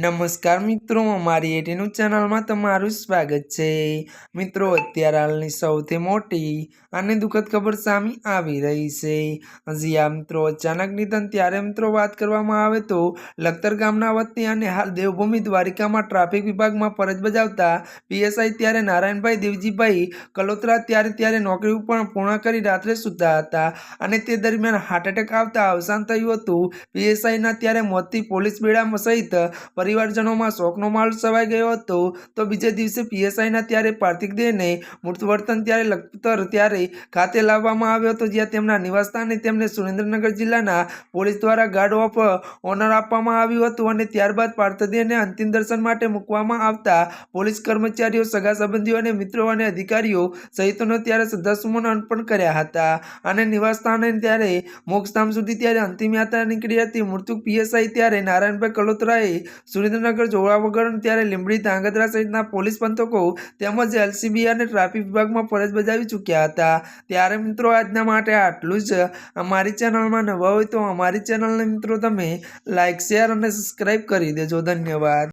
નમસ્કાર મિત્રો અમારી એટીનું ચેનલમાં તમારું સ્વાગત છે. મિત્રો, અત્યારે હાલની સૌથી મોટી અને દુઃખદ ખબર સામે આવી રહી છે. હજી આ મિત્રો અચાનક નિધન, ત્યારે મિત્રો વાત કરવામાં આવે તો લખતર ગામના વતની અને હાલ દેવભૂમિ દ્વારિકામાં ટ્રાફિક વિભાગમાં ફરજ બજાવતા પીએસઆઈ ત્યારે નારાયણભાઈ દેવજીભાઈ કલોત્રા ત્યારે ત્યારે નોકરી પણ પૂર્ણ કરી રાત્રે સૂતા હતા અને તે દરમિયાન હાર્ટ એટેક આવતા અવસાન થયું હતું. પીએસઆઈના ત્યારે મોતથી પોલીસ બેડા સહિત પરિવારજનોમાં શોકનો માહોલ છવાઈ ગયો હતો. તો બીજે દિવસે પીએસઆઈના ત્યારે પાર્થિક દેહને મૃતવર્તન ત્યારે લખતર ત્યારે ખાતે લાવવામાં આવ્યો હતો, જ્યાં તેમના નિવાસસ્થાને તેમને સુરેન્દ્રનગર જિલ્લાના પોલીસ દ્વારા ગાર્ડ ઓફ ઓનર આપવામાં આવ્યું હતું અને ત્યારબાદ પાર્થદેહને અંતિમ દર્શન માટે મૂકવામાં આવતા પોલીસ કર્મચારીઓ, સગા સંબંધીઓ અને મિત્રો અને અધિકારીઓ સહિતનો ત્યારે શ્રદ્ધાસુમન અર્પણ કર્યા હતા. અને નિવાસસ્થાને ત્યારે મોક્ષધામ સુધી ત્યારે અંતિમ યાત્રા નીકળી હતી. મૃત્યુ પીએસઆઈ ત્યારે નારાયણભાઈ કલોત્રાએ સુરેન્દ્રનગર જોડાવગર ત્યારે લીંબડી ધાંગધ્રા સહિતના પોલીસ પંથકો તેમજ એલસીબી અને ટ્રાફિક વિભાગમાં ફરજ બજાવી ચૂક્યા હતા. ત્યારે મિત્રો આજના માટે આટલું જ. અમારી ચેનલમાં નવા હોય તો અમારી ચેનલને મિત્રો તમે લાઇક શેર અને સબસ્ક્રાઈબ કરી દેજો. ધન્યવાદ.